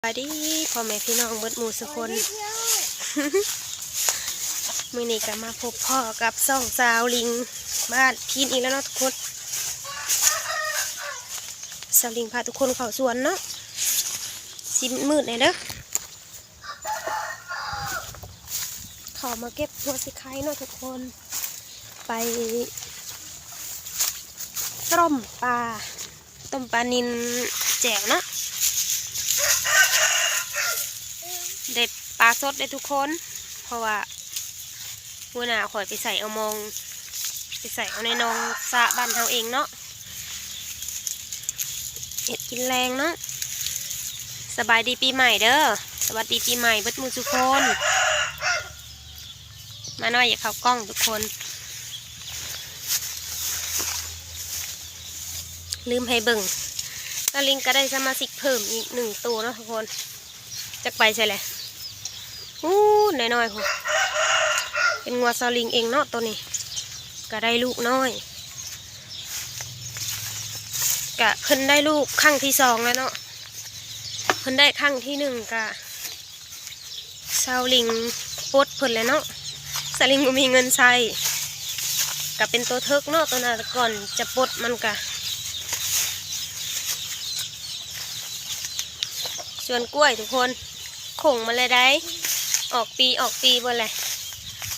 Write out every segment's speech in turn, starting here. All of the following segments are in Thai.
สวัสดีพ่อแม่พี่น้องเบิดหมูสุคนมือนี้ก็มาพบพ่อกับซ่องสาวลิงบ้านพีนอีกแล้วเนาะทุกคนสาวลิงพาทุกคนเข้าสวนเนาะสิมมืดหน่อยเด้อเขามาเก็บตัวสิไข่เนาะทุกคน ไปต้มปลาต้มปลานินแจ่วเนาะ เด็ด ปลาสดได้ทุกคน เพราะว่าหัวหน้าข่อยไปใส่เอามอง ไปใส่เอาในนองสะบ้านเราเองเนาะเห็ดกินแรงเนาะสบายดีปีใหม่เด้อสวัสดีปีใหม่เบิดมูทุกคน มาหน่อยอย่าเข้ากล้องทุกคน ลืมให้เบิ่งตาลิงก็ได้สมาชิกเพิ่มอีกหนึ่งตัวเนาะทุกคนจักไปใช่เลย อู้น้อยๆโหเป็นงัวซาลิงเองเนาะตัวนี้ก็ได้ลูกน้อยกะเพิ่นได้ลูกครั้งที่สองแล้วเนาะเพิ่นได้ครั้งที่หนึ่งกะซาลิงปดเพิ่นเลยเนาะซาลิงบ่มีเงินใช้กะเป็นตัวเทิกเนาะตัวนั้นก่อนจะปลดมันกะส่วนกล้วยทุกคนคงมาเลยได้ ออกปีออกปีบนเลย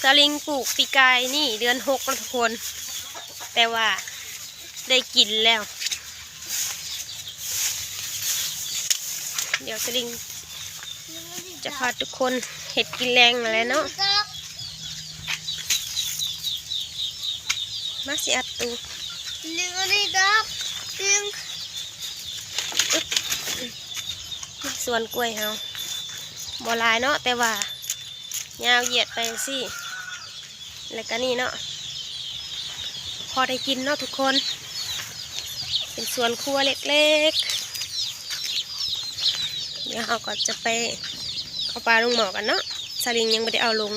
สลิงปลูกปีกายนี่เดือนหกทุกคน แต่ว่าได้กินแล้ว เดี๋ยวสลิงจะพาทุกคนเห็ดกินแรงอะไรเนาะมาสิอัดตูลิงอะไรดักลิงส่วนกล้วยเฮาบ่หลายเนาะแต่ว่า ยาวเหยียดไปสิแล้วก็นี่เนาะพอได้กินเนาะทุกคน เป็นสวนครัวเล็กๆ เดี๋ยวเราก็จะไปเอาปลาลงหมอกันเนาะสลิงยังไม่ได้เอาลง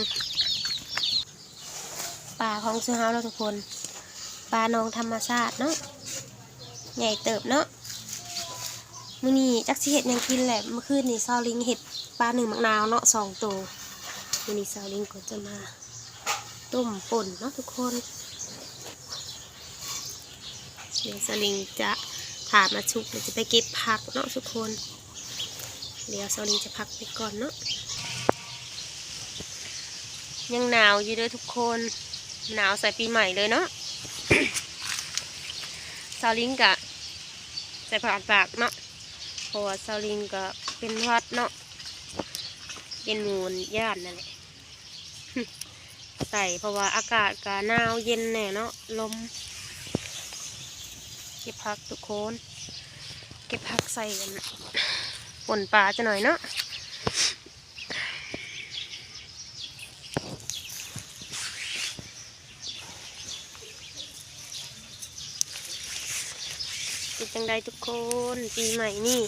ปลาของซื้อเฮาเนาะทุกคน ปลานองธรรมชาติเนาะ ใหญ่เติบเนาะมื่อนี้จักสิเห็ดยังกินแหละ เมื่อคืนนี่ซาลิงเห็ดปลาหนึ่งมักนาวเนาะสองตัว มื่อนี้ซาวลิงก็จะมาต้มป่นเนาะทุกคนเดี๋ยวซาวลิงจะถาดมาชุบเดี๋ยวจะไปเก็บผักเนาะทุกคน เดี๋ยวซาวลิงจะพักไปก่อนเนาะยังหนาวอยู่เด้อทุกคนหนาวใส่ปีใหม่เลยเนาะซาวลิงกะใส่ผักปากเนาะเพราะว่าซาลิงก็เป็นวัดเนาะเป็นมูนย่านนั่นแหละ ใส่เพราะว่าอากาศก็หนาวเย็นแน่เนาะลม เก็บผักทุกคน เก็บผักใส่กันปนปลาจะหน่อยเนาะเป็นจังใดทุกคนปีใหม่นี่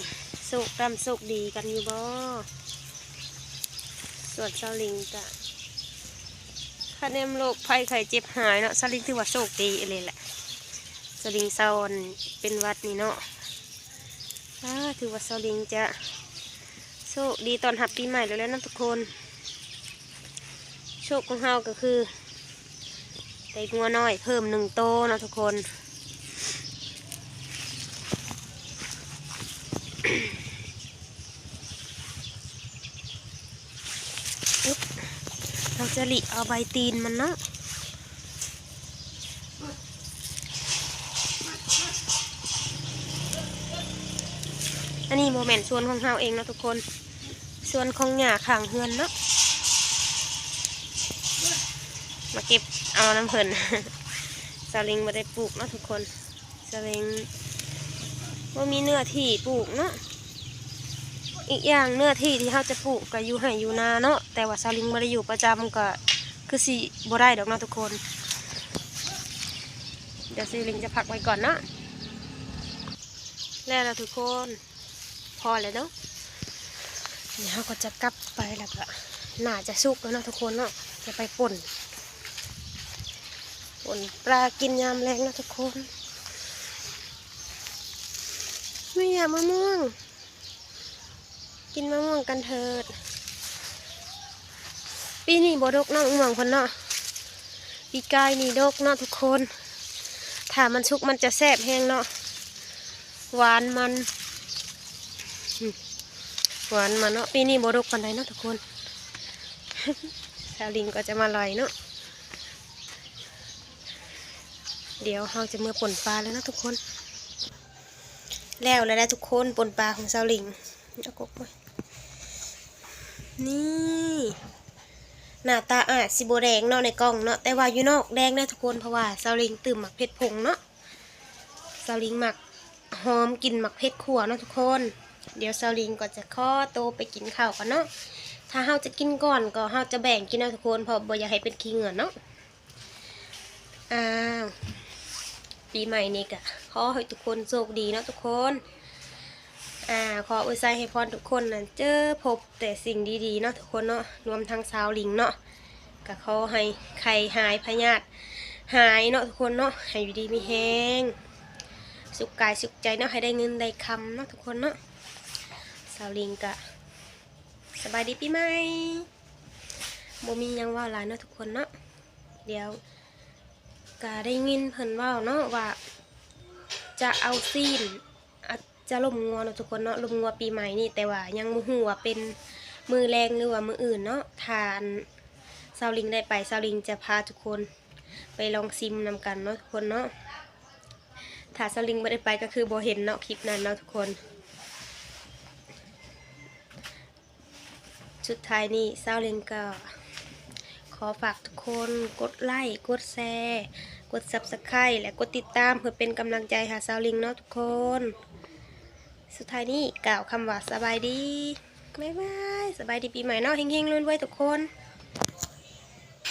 โศกดำโศกดีกันอยู่บ่ส่วนซาลิงกะ คะแนนโรคภัยไข้เจ็บหายเนาะสลิงถือว่าโชคดีเลยแหละสลิงเซาอนเป็นวัดนี่เนาะถือว่าสลิงจะโชคดีตอนหับปีใหม่แล้วแล้วนะทุกคน โชคของเฮาก็คือได้งัวน้อยเพิ่มหนึ่งโตเนาะทุกคน เราจะหลีเอาใบตีนมันเนาะอันนี้โมเมนต์ส่วนของเราเองนะทุกคน ส่วนของหญ้าข้างเฮือนเนาะมาเก็บเอาน้ำเพลินสลิงมาได้ปลูกเนาะทุกคนสลิงว่ามีเนื้อที่ปลูกเนาะ อีกอย่างเนื้อที่ที่เขาจะปลูกก็อยู่ให้อยู่นาเนาะแต่ว่าซาลิงไม่ได้อยู่ประจำก็คือสิบ่ได้ดอกเนาะทุกคน เดี๋ยวซาลิงจะพักไว้ก่อนเนาะแล้วเราทุกคน พอแล้วเนาะเดี๋ยวเราก็จะกลับไปแล้วก็น่าจะสุกแล้วเนาะทุกคนเนาะจะไปป่นป่นปลากินยามแรงนะทุกคนไม่อยากมะม่วง กินมะม่วงกันเถิด ปีนี้บดกเนาะม่วงคนเนาะปีกายนี่ดกเนาะทุกคน ถ้ามันสุกมันจะแซ่บแห้งเนาะหวานมันหวานมันเนาะปีนี้บดกปันใดเนาะทุกคนสาวลิงก็จะมาลอยเนาะเดี๋ยวเราจะมือป่นปลาแล้วเนาะทุกคน แล้วแล้วได้ทุกคนป่นปลาของสาวลิงเอากบไว้ นี่หน้าตาอาจสิโบแดงเนาะในกล้องเนาะแต่ว่าอยู่นอกแดงได้ทุกคนเพราะว่าสาลิงตื่มหมักเพชรผงเนาะสาลิงหมักหอมกลินหมักเพชรขัวเนาะทุกคน เดี๋ยวสาลิงก็จะข้อโตไปกินข้าวกันเนาะถ้าเฮาจะกินก่อนก็เฮาจะแบ่งกินเนาะทุกคนเพราะบ่อยากให้เป็นขี้เหงื่อเนาะอ้าวปีใหม่นี่ก็ขอให้ทุกคนโชคดีเนาะทุกคน อ่าขออวยใจให้พรทุกคนนะเจอพบแต่สิ่งดีๆเนาะทุกคนเนาะรวมทั้งสาวลิงเนาะก็ขอให้ใครหายพยาธิหายเนาะทุกคนเนาะให้อยู่ดีมีแห้งสุขกายสุขใจเนาะให้ได้เงินได้คำเนาะทุกคนเนาะสาวลิงกะสบายดีปีใหม่บ่มียังว่าหลายเนาะทุกคนเนาะเดี๋ยวก็ได้ยินเพิ่นว่าเนาะว่า จะเอาซีนอ จะลมงัวเนาะทุกคนเนาะลมงัวปีใหม่นี่แต่ว่ายังมือหัวเป็นมือแรงหรือว่ามืออื่นเนาะทานซาวลิงได้ไปซาวลิงจะพาทุกคนไปลองซิมนำกันเนาะทุกคนเนาะถ้าซาวลิงไม่ได้ไปก็คือโบเห็นเนาะคลิปนั้นเนาะทุกคนสุดท้ายนี้ซาวลิงก็ขอฝากทุกคนกดไลค์กดแชร์กด subscribe และกดติดตามเพื่อเป็นกำลังใจหาซาวลิงเนาะทุกคน สุดท้ายนี้กล่าวคำว่าสบายดีบ๊ายบายสบายดีปีใหม่เนาะเฮงๆรวยๆทุกคน